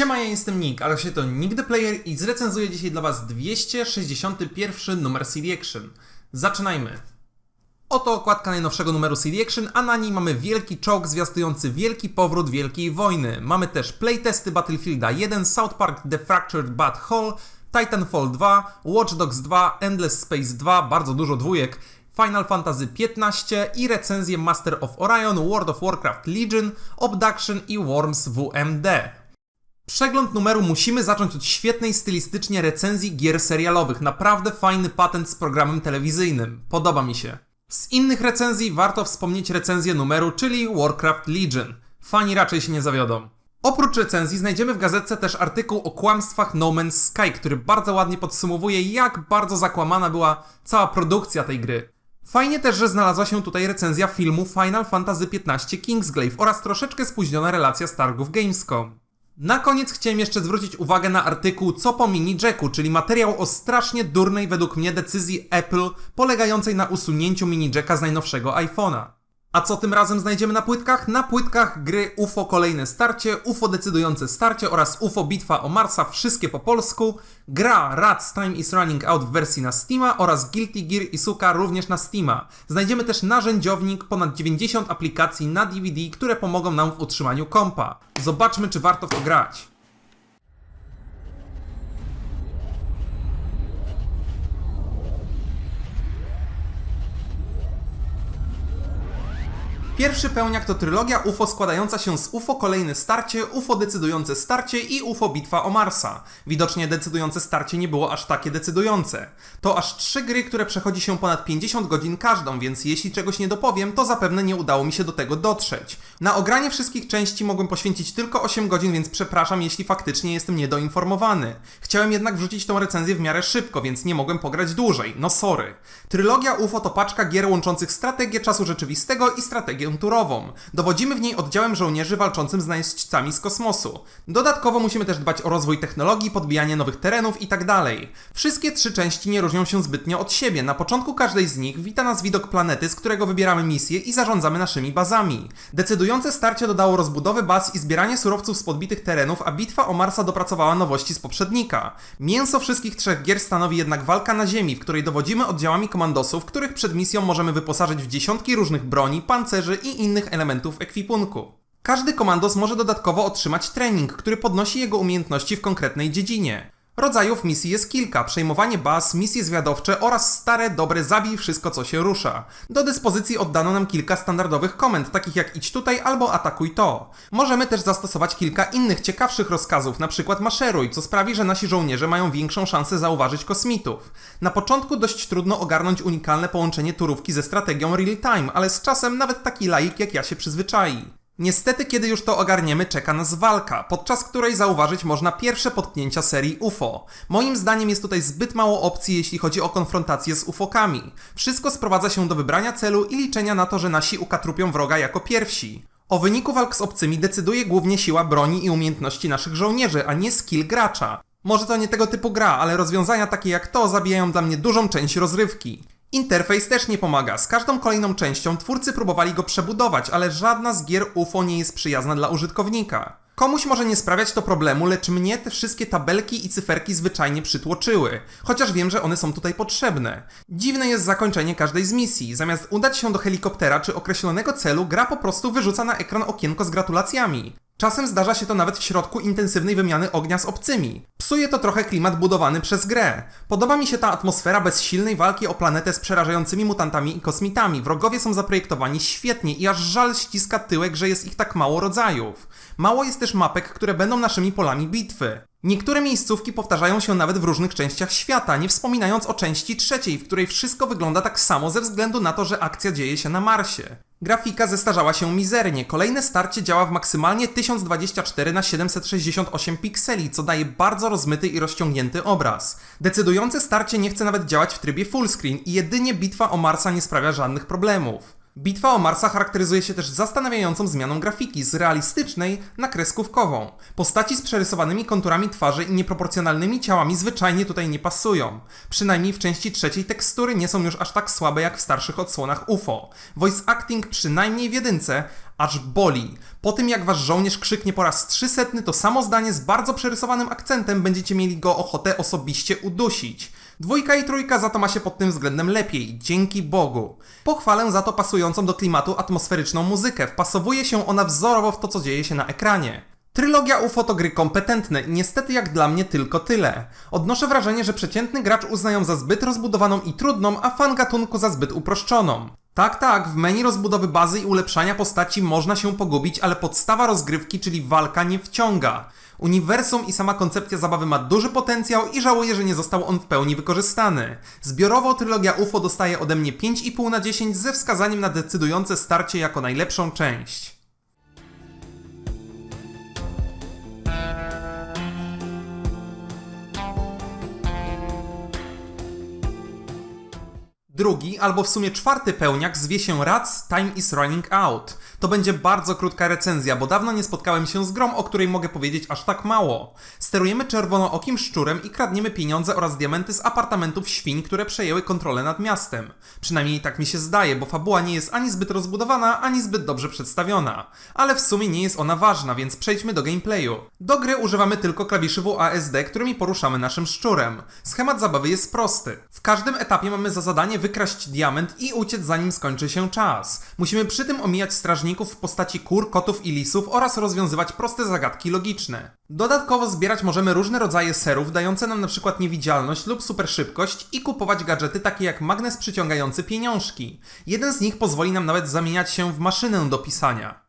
Siema, ja jestem Nick, ale się to the Player i zrecenzuję dzisiaj dla Was 261 numer CD Action. Zaczynajmy. Oto okładka najnowszego numeru CD Action, a na niej mamy wielki czołg zwiastujący wielki powrót Wielkiej Wojny. Mamy też playtesty Battlefielda 1, South Park The Fractured Bad Hole, Titanfall 2, Watch Dogs 2, Endless Space 2, bardzo dużo dwójek, Final Fantasy XV i recenzję Master of Orion, World of Warcraft Legion, Obduction i Worms WMD. Przegląd numeru musimy zacząć od świetnej stylistycznie recenzji gier serialowych. Naprawdę fajny patent z programem telewizyjnym. Podoba mi się. Z innych recenzji warto wspomnieć recenzję numeru, czyli Warcraft Legion. Fani raczej się nie zawiodą. Oprócz recenzji znajdziemy w gazetce też artykuł o kłamstwach No Man's Sky, który bardzo ładnie podsumowuje, jak bardzo zakłamana była cała produkcja tej gry. Fajnie też, że znalazła się tutaj recenzja filmu Final Fantasy XV Kingsglaive oraz troszeczkę spóźniona relacja z targów Gamescom. Na koniec chciałem jeszcze zwrócić uwagę na artykuł Co po mini jacku, czyli materiał o strasznie durnej według mnie decyzji Apple polegającej na usunięciu mini jacka z najnowszego iPhone'a. A co tym razem znajdziemy na płytkach? Na płytkach gry UFO Kolejne Starcie, UFO Decydujące Starcie oraz UFO Bitwa o Marsa, wszystkie po polsku, gra Rats Time is Running Out w wersji na Steama oraz Guilty Gear Isuka również na Steama. Znajdziemy też narzędziownik, ponad 90 aplikacji na DVD, które pomogą nam w utrzymaniu kompa. Zobaczmy, czy warto w to grać. Pierwszy pełniak to trylogia UFO składająca się z UFO Kolejne Starcie, UFO Decydujące Starcie i UFO Bitwa o Marsa. Widocznie decydujące starcie nie było aż takie decydujące. To aż trzy gry, które przechodzi się ponad 50 godzin każdą, więc jeśli czegoś nie dopowiem, to zapewne nie udało mi się do tego dotrzeć. Na ogranie wszystkich części mogłem poświęcić tylko 8 godzin, więc przepraszam, jeśli faktycznie jestem niedoinformowany. Chciałem jednak wrzucić tą recenzję w miarę szybko, więc nie mogłem pograć dłużej. No sorry. Trylogia UFO to paczka gier łączących strategię czasu rzeczywistego i strategię turową. Dowodzimy w niej oddziałem żołnierzy walczącym z najeźdźcami z kosmosu. Dodatkowo musimy też dbać o rozwój technologii, podbijanie nowych terenów itd. Wszystkie trzy części nie różnią się zbytnio od siebie. Na początku każdej z nich wita nas widok planety, z którego wybieramy misję i zarządzamy naszymi bazami. Decydujące starcie dodało rozbudowy baz i zbieranie surowców z podbitych terenów, a bitwa o Marsa dopracowała nowości z poprzednika. Mięso wszystkich trzech gier stanowi jednak walka na Ziemi, w której dowodzimy oddziałami komandosów, których przed misją możemy wyposażyć w dziesiątki różnych broni, pancerzy i innych elementów ekwipunku. Każdy komandos może dodatkowo otrzymać trening, który podnosi jego umiejętności w konkretnej dziedzinie. Rodzajów misji jest kilka: przejmowanie baz, misje zwiadowcze oraz stare, dobre zabij wszystko co się rusza. Do dyspozycji oddano nam kilka standardowych komend, takich jak idź tutaj albo atakuj to. Możemy też zastosować kilka innych ciekawszych rozkazów, przykład maszeruj, co sprawi, że nasi żołnierze mają większą szansę zauważyć kosmitów. Na początku dość trudno ogarnąć unikalne połączenie turówki ze strategią real time, ale z czasem nawet taki laik jak ja się przyzwyczai. Niestety, kiedy już to ogarniemy, czeka nas walka, podczas której zauważyć można pierwsze potknięcia serii UFO. Moim zdaniem jest tutaj zbyt mało opcji, jeśli chodzi o konfrontację z UFOkami. Wszystko sprowadza się do wybrania celu i liczenia na to, że nasi ukatrupią wroga jako pierwsi. O wyniku walk z obcymi decyduje głównie siła broni i umiejętności naszych żołnierzy, a nie skill gracza. Może to nie tego typu gra, ale rozwiązania takie jak to zabijają dla mnie dużą część rozrywki. Interfejs też nie pomaga. Z każdą kolejną częścią twórcy próbowali go przebudować, ale żadna z gier UFO nie jest przyjazna dla użytkownika. Komuś może nie sprawiać to problemu, lecz mnie te wszystkie tabelki i cyferki zwyczajnie przytłoczyły, chociaż wiem, że one są tutaj potrzebne. Dziwne jest zakończenie każdej z misji. Zamiast udać się do helikoptera czy określonego celu, gra po prostu wyrzuca na ekran okienko z gratulacjami. Czasem zdarza się to nawet w środku intensywnej wymiany ognia z obcymi. Psuje to trochę klimat budowany przez grę. Podoba mi się ta atmosfera bez silnej walki o planetę z przerażającymi mutantami i kosmitami. Wrogowie są zaprojektowani świetnie i aż żal ściska tyłek, że jest ich tak mało rodzajów. Mało jest też mapek, które będą naszymi polami bitwy. Niektóre miejscówki powtarzają się nawet w różnych częściach świata, nie wspominając o części trzeciej, w której wszystko wygląda tak samo ze względu na to, że akcja dzieje się na Marsie. Grafika zestarzała się mizernie. Kolejne starcie działa w maksymalnie 1024 na 768 pikseli, co daje bardzo rozmyty i rozciągnięty obraz. Decydujące starcie nie chce nawet działać w trybie fullscreen i jedynie bitwa o Marsa nie sprawia żadnych problemów. Bitwa o Marsa charakteryzuje się też zastanawiającą zmianą grafiki z realistycznej na kreskówkową. Postaci z przerysowanymi konturami twarzy i nieproporcjonalnymi ciałami zwyczajnie tutaj nie pasują. Przynajmniej w części trzeciej tekstury nie są już aż tak słabe jak w starszych odsłonach UFO. Voice acting przynajmniej w jedynce aż boli. Po tym jak wasz żołnierz krzyknie po raz trzysetny to samo zdanie z bardzo przerysowanym akcentem będziecie mieli go ochotę osobiście udusić. Dwójka i trójka za to ma się pod tym względem lepiej, dzięki Bogu. Pochwalę za to pasującą do klimatu atmosferyczną muzykę, wpasowuje się ona wzorowo w to, co dzieje się na ekranie. Trylogia UFO to gry kompetentne i niestety jak dla mnie tylko tyle. Odnoszę wrażenie, że przeciętny gracz uznają za zbyt rozbudowaną i trudną, a fan gatunku za zbyt uproszczoną. Tak, tak, w menu rozbudowy bazy i ulepszania postaci można się pogubić, ale podstawa rozgrywki, czyli walka, nie wciąga. Uniwersum i sama koncepcja zabawy ma duży potencjał i żałuję, że nie został on w pełni wykorzystany. Zbiorowo trylogia UFO dostaje ode mnie 5,5 na 10 ze wskazaniem na decydujące starcie jako najlepszą część. Drugi, albo w sumie czwarty pełniak zwie się Rats Time is Running Out. To będzie bardzo krótka recenzja, bo dawno nie spotkałem się z grą, o której mogę powiedzieć aż tak mało. Sterujemy czerwonookim szczurem i kradniemy pieniądze oraz diamenty z apartamentów świń, które przejęły kontrolę nad miastem. Przynajmniej tak mi się zdaje, bo fabuła nie jest ani zbyt rozbudowana, ani zbyt dobrze przedstawiona. Ale w sumie nie jest ona ważna, więc przejdźmy do gameplayu. Do gry używamy tylko klawiszy WASD, którymi poruszamy naszym szczurem. Schemat zabawy jest prosty. W każdym etapie mamy za zadanie wykraść diament i uciec zanim skończy się czas. Musimy przy tym omijać strażników w postaci kur, kotów i lisów oraz rozwiązywać proste zagadki logiczne. Dodatkowo zbierać możemy różne rodzaje serów, dające nam np. niewidzialność lub super szybkość i kupować gadżety takie jak magnes przyciągający pieniążki. Jeden z nich pozwoli nam nawet zamieniać się w maszynę do pisania.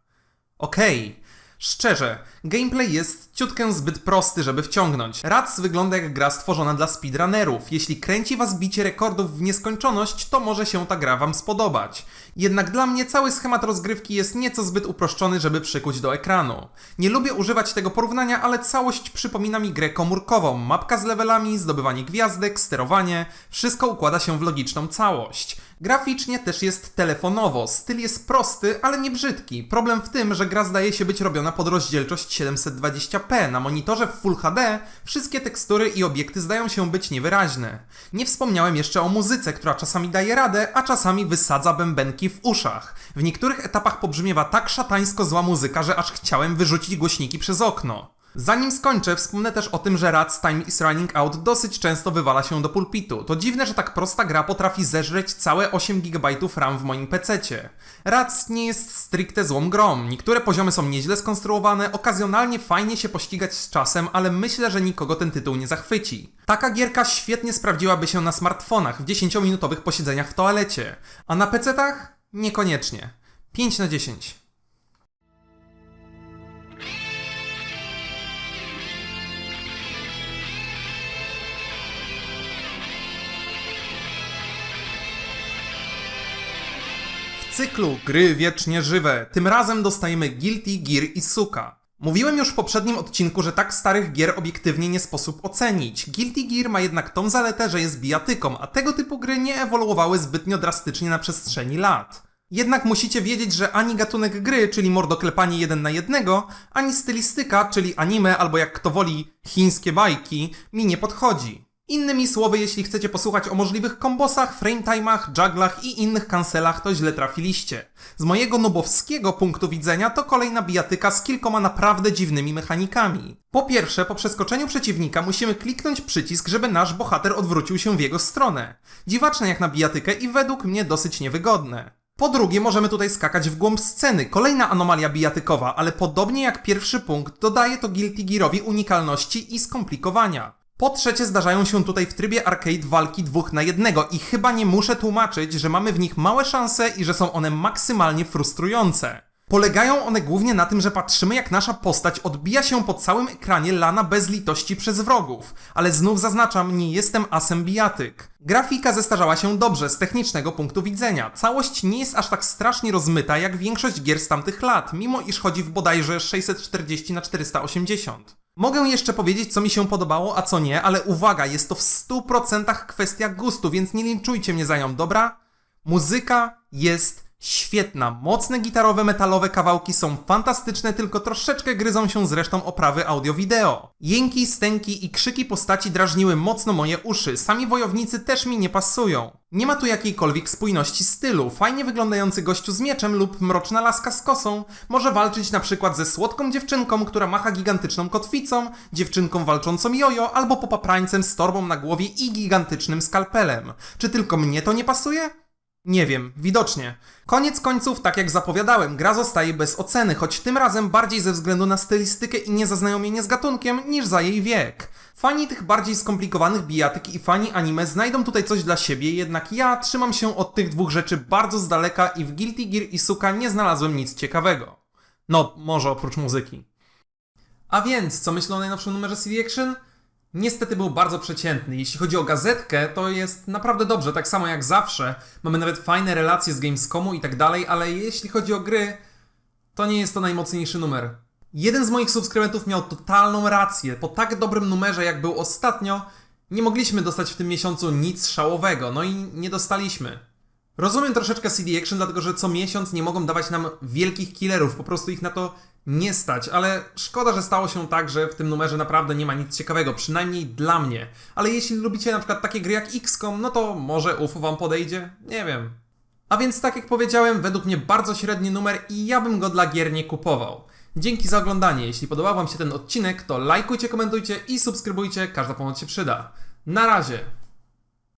Okej. Szczerze, gameplay jest ciutkę zbyt prosty, żeby wciągnąć. Rats wygląda jak gra stworzona dla speedrunnerów. Jeśli kręci was bicie rekordów w nieskończoność, to może się ta gra wam spodobać. Jednak dla mnie cały schemat rozgrywki jest nieco zbyt uproszczony, żeby przykuć do ekranu. Nie lubię używać tego porównania, ale całość przypomina mi grę komórkową. Mapka z levelami, zdobywanie gwiazdek, sterowanie, wszystko układa się w logiczną całość. Graficznie też jest telefonowo, styl jest prosty, ale nie brzydki. Problem w tym, że gra zdaje się być robiona pod rozdzielczość 720p. Na monitorze w Full HD wszystkie tekstury i obiekty zdają się być niewyraźne. Nie wspomniałem jeszcze o muzyce, która czasami daje radę, a czasami wysadza bębenki w uszach. W niektórych etapach pobrzmiewa tak szatańsko zła muzyka, że aż chciałem wyrzucić głośniki przez okno. Zanim skończę, wspomnę też o tym, że Rats Time is Running Out dosyć często wywala się do pulpitu. To dziwne, że tak prosta gra potrafi zeżreć całe 8 GB RAM w moim pececie. Rats nie jest stricte złą grą. Niektóre poziomy są nieźle skonstruowane, okazjonalnie fajnie się pościgać z czasem, ale myślę, że nikogo ten tytuł nie zachwyci. Taka gierka świetnie sprawdziłaby się na smartfonach w 10-minutowych posiedzeniach w toalecie, a na pecetach niekoniecznie. 5 na 10. cyklu Gry Wiecznie Żywe tym razem dostajemy Guilty Gear i Suka. Mówiłem już w poprzednim odcinku, że tak starych gier obiektywnie nie sposób ocenić. Guilty Gear ma jednak tą zaletę, że jest bijatyką, a tego typu gry nie ewoluowały zbytnio drastycznie na przestrzeni lat. Jednak musicie wiedzieć, że ani gatunek gry, czyli mordoklepanie jeden na jednego, ani stylistyka, czyli anime albo jak kto woli chińskie bajki, mi nie podchodzi. Innymi słowy, jeśli chcecie posłuchać o możliwych kombosach, frametime'ach, jugglach i innych kancelach, to źle trafiliście. Z mojego nubowskiego punktu widzenia to kolejna bijatyka z kilkoma naprawdę dziwnymi mechanikami. Po pierwsze, po przeskoczeniu przeciwnika musimy kliknąć przycisk, żeby nasz bohater odwrócił się w jego stronę. Dziwaczne jak na bijatykę i według mnie dosyć niewygodne. Po drugie, możemy tutaj skakać w głąb sceny. Kolejna anomalia bijatykowa, ale podobnie jak pierwszy punkt, dodaje to Guilty Gearowi unikalności i skomplikowania. Po trzecie, zdarzają się tutaj w trybie arcade walki dwóch na jednego i chyba nie muszę tłumaczyć, że mamy w nich małe szanse i że są one maksymalnie frustrujące. Polegają one głównie na tym, że patrzymy jak nasza postać odbija się po całym ekranie lana bez litości przez wrogów, ale znów zaznaczam, nie jestem asem bijatyk. Grafika zestarzała się dobrze z technicznego punktu widzenia. Całość nie jest aż tak strasznie rozmyta jak większość gier z tamtych lat, mimo iż chodzi w bodajże 640 na 480. Mogę jeszcze powiedzieć, co mi się podobało, a co nie, ale uwaga, jest to w 100% kwestia gustu, więc nie linczujcie mnie za nią, dobra? Muzyka jest Świetna, mocne gitarowe, metalowe kawałki są fantastyczne, tylko troszeczkę gryzą się z resztą oprawy audio-wideo. Jęki, stęki i krzyki postaci drażniły mocno moje uszy, sami wojownicy też mi nie pasują. Nie ma tu jakiejkolwiek spójności stylu. Fajnie wyglądający gościu z mieczem lub mroczna laska z kosą może walczyć na przykład ze słodką dziewczynką, która macha gigantyczną kotwicą, dziewczynką walczącą jojo albo popaprańcem z torbą na głowie i gigantycznym skalpelem. Czy tylko mnie to nie pasuje? Nie wiem, widocznie. Koniec końców, tak jak zapowiadałem, gra zostaje bez oceny, choć tym razem bardziej ze względu na stylistykę i niezaznajomienie z gatunkiem, niż za jej wiek. Fani tych bardziej skomplikowanych bijatyk i fani anime znajdą tutaj coś dla siebie, jednak ja trzymam się od tych dwóch rzeczy bardzo z daleka i w Guilty Gear i Suka nie znalazłem nic ciekawego. No, może oprócz muzyki. A więc, co myślą o najnowszym numerze CD Action? Niestety był bardzo przeciętny. Jeśli chodzi o gazetkę, to jest naprawdę dobrze, tak samo jak zawsze. Mamy nawet fajne relacje z Gamescomu i tak dalej, ale jeśli chodzi o gry, to nie jest to najmocniejszy numer. Jeden z moich subskrybentów miał totalną rację. Po tak dobrym numerze, jak był ostatnio, nie mogliśmy dostać w tym miesiącu nic szałowego, no i nie dostaliśmy. Rozumiem troszeczkę CD Action, dlatego że co miesiąc nie mogą dawać nam wielkich killerów, po prostu ich na to nie stać, ale szkoda, że stało się tak, że w tym numerze naprawdę nie ma nic ciekawego, przynajmniej dla mnie. Ale jeśli lubicie na przykład takie gry jak XCOM, no to może UFO wam podejdzie? Nie wiem. A więc tak jak powiedziałem, według mnie bardzo średni numer i ja bym go dla gier nie kupował. Dzięki za oglądanie. Jeśli podobał wam się ten odcinek, to lajkujcie, komentujcie i subskrybujcie, każda pomoc się przyda. Na razie!